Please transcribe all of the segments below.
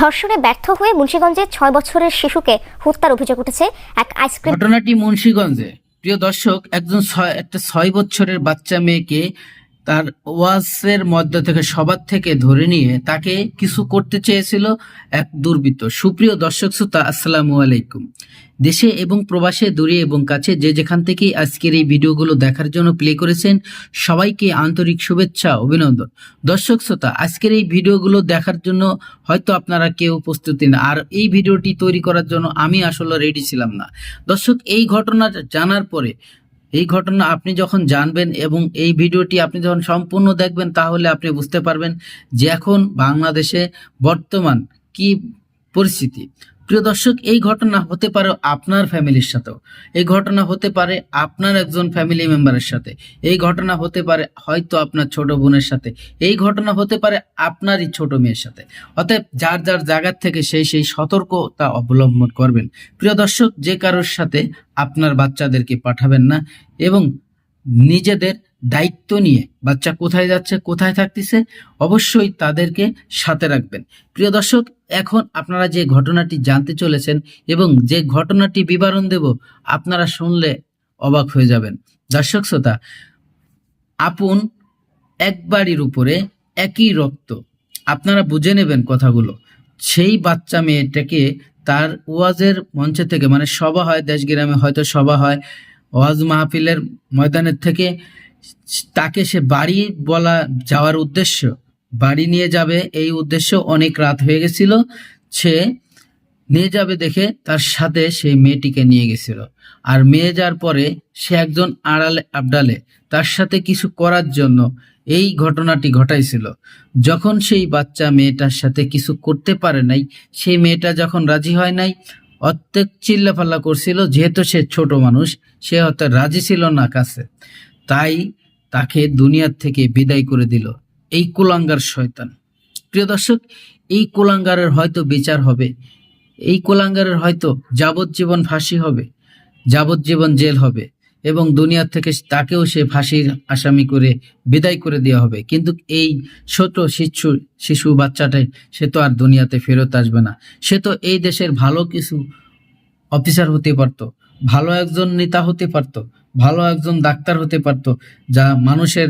ধর্ষণে ব্যর্থ হয়ে মুন্সিগঞ্জে ছয় বছরের শিশুকে হত্যার অভিযোগ উঠেছে এক আইসক্রিম ঘটনাটি মুন্সীগঞ্জে। প্রিয় দর্শক, একজন একটা ছয় বছরের বাচ্চা মেয়েকে তার ওয়াজের মধ্য থেকে, সবার থেকে ধরে নিয়ে তাকে কিছু করতে চেয়েছিল এক দুর্বৃত্ত। সুপ্রিয় দর্শক শ্রোতা, আসসালামু আলাইকুম। দেশে এবং প্রবাসে, দূরে এবং কাছে যে যেখান থেকেই আজকের এই ভিডিওগুলো দেখার জন্য প্লে করেছেন, সবাইকে আন্তরিক শুভেচ্ছা, অভিনন্দন। দর্শক শ্রোতা, আজকের এই ভিডিওগুলো দেখার জন্য হয়তো আপনারা কেউ প্রস্তুতি না, আর এই ভিডিওটি তৈরি করার জন্য আমি আসলে রেডি ছিলাম না। দর্শক, এই ঘটনা জানার পরে এই ঘটনা আপনি যখন জানবেন এবং এই ভিডিওটি আপনি যখন সম্পূর্ণ দেখবেন, তাহলে আপনি বুঝতে পারবেন যে এখন বাংলাদেশে বর্তমান কি পরিস্থিতি। প্রিয় দর্শক, এই ঘটনা হতে পারে আপনার ফ্যামিলির সাথেও এই ঘটনা হতে পারে আপনার একজন ফ্যামিলি মেম্বারের সাথে। এই ঘটনা হতে পারে হয়তো আপনার ছোট বোনের সাথে। এই ঘটনা হতে পারে আপনারই ছোট মেয়ের সাথে। অতএব যার যার জায়গার থেকে সেই সেই সতর্কতা অবলম্বন করবেন। প্রিয় দর্শক, যে কারোর সাথে আপনার বাচ্চাদেরকে পাঠাবেন না এবং নিজেদের দায়িত্ব নিয়ে বাচ্চা কোথায় যাচ্ছে, কোথায় থাকতেছে, অবশ্যই তাদেরকে সাথে রাখবেন। প্রিয় দর্শক, এখন আপনারা যে ঘটনাটি জানতে চলেছেন এবং যে ঘটনাটি বিবরণ দেব, আপনারা শুনলে অবাক হয়ে যাবেন। দর্শক শ্রোতা, আপন এক বাড়ির উপরে একই রক্ত। আপনারা বুঝে নেবেন কথাগুলো। সেই বাচ্চা মেয়েটাকে তার ওয়াজের মঞ্চ থেকে মানে সভা হয় দেশ গ্রামে হয়তো সভা হয়, ওয়াজ মাহফিলের ময়দানের থেকে তাকে সে বাড়ি বলা, যাওয়ার উদ্দেশ্য, বাড়ি নিয়ে যাবে এই উদ্দেশ্য অনেক রাত হয়ে গেছিল। সে নিয়ে যাবে দেখে তার সাথে সেই মেয়েটিকে নিয়ে গেছিল। আর মেয়ে যাওয়ার পরে সে একজন আড়ালে, আবডালে, তার সাথে কিছু করার জন্য এই ঘটনাটি ঘটাইছিল। যখন সেই বাচ্চা মেয়েটার সাথে কিছু করতে পারে নাই, সেই মেয়েটা যখন রাজি হয় নাই, অর্ধেক চিল্লাফাল্লা করছিল, যেহেতু সে ছোট মানুষ, সে হয়তো রাজি ছিল না কাছে। তাই তাকে দুনিয়ার থেকে বিদায় করে দিল এই কুলাঙ্গার শয়তান। প্রিয় দর্শক, এই কুলাঙ্গারের হয়তো বিচার হবে, এই কুলাঙ্গারের হয়তো যাবজ্জীবন ফাঁসি হবে, যাবজ্জীবন জেল হবে এবং দুনিয়ার থেকে তাকেও সে ফাঁসির আসামি করে বিদায় করে দেওয়া হবে। কিন্তু এই ছোট শিশু শিশু বাচ্চাটাই সে তো আর দুনিয়াতে ফেরত আসবে না। সে তো এই দেশের ভালো কিছু অফিসার হতে পারত, ভালো একজন নেতা হতে পারত ভালো একজন ডাক্তার হতে পারত যা মানুষের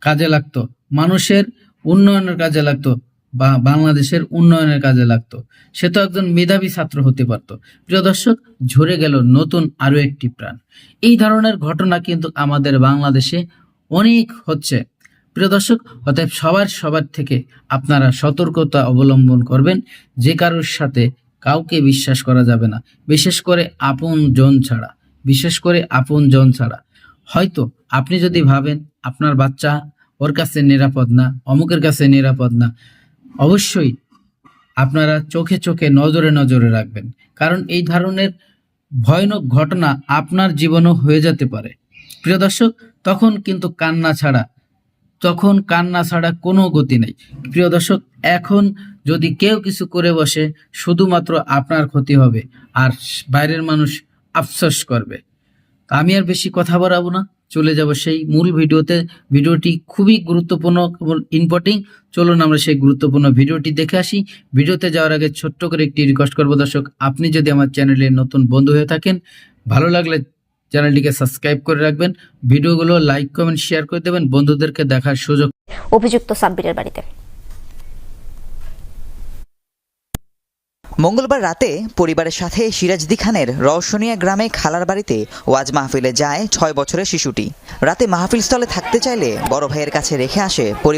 কাজে লাগতো। মানুষের উন্নয়নের কাজে লাগতো বা বাংলাদেশের উন্নয়নের কাজে লাগতো। সে তো একজন মেধাবী ছাত্র হতে পারত। প্রিয় দর্শক, ঝরে গেল নতুন আরও একটি প্রাণ। এই ধরনের ঘটনা কিন্তু আমাদের বাংলাদেশে অনেক হচ্ছে। প্রিয় দর্শক, অতএব সবার সবার থেকে আপনারা সতর্কতা অবলম্বন করবেন। যে কারোর সাথে কাউকে বিশ্বাস করা যাবে না। বিশেষ করে আপন জন ছাড়া। বিশেষ করে আপন জন ছাড়া। হয়তো আপনি যদি ভাবেন, আপনার বাচ্চা ওর কাছে নিরাপদ না, অমুকের কাছে নিরাপদ না, অবশ্যই আপনারা চোখে চোখে নজরে নজরে রাখবেন। কারণ এই ধরনের ভয়ানক ঘটনা আপনার জীবনও হয়ে যেতে পারে। প্রিয় দর্শক, তখন কিন্তু কান্না ছাড়া, তখন কান্না ছাড়া কোনো গতি নেই। প্রিয় দর্শক, এখন যদি কেউ কিছু করে বসে, শুধুমাত্র আপনার ক্ষতি হবে। আর বাইরের মানুষ আফসোস করবে। তা আমি আর বেশি কথা বাড়াবো না, চলে যাব সেই মূল ভিডিওতে। ভিডিওটি খুবই গুরুত্বপূর্ণ ইম্পর্টিং চলুন আমরা সেই গুরুত্বপূর্ণ ভিডিওটি দেখে আসি। ভিডিওতে যাওয়ার আগে ছোট্ট করে একটি রিকোয়েস্ট করব দর্শক, আপনি যদি আমার চ্যানেলে নতুন বন্ধু হয়ে থাকেন, ভালো লাগলে চ্যানেলটিকে সাবস্ক্রাইব করে রাখবেন। ভিডিওগুলো লাইক কমেন্ট শেয়ার করে দেবেন। বন্ধুদেরকে দেখার সুযোগ অভিযুক্ত সাব্বিরের বাড়িতে। মঙ্গলবার রাতে পরিবারের সাথে সিরাজদি খানের রওশনিয়া গ্রামে খালার বাড়িতে ওয়াজ মাহফিলে যায় ছয় বছরের শিশুটি। রাতে মাহফিল স্থলে থাকতে চাইলে বড় ভাইয়ের কাছে রেখে আসে পরিবার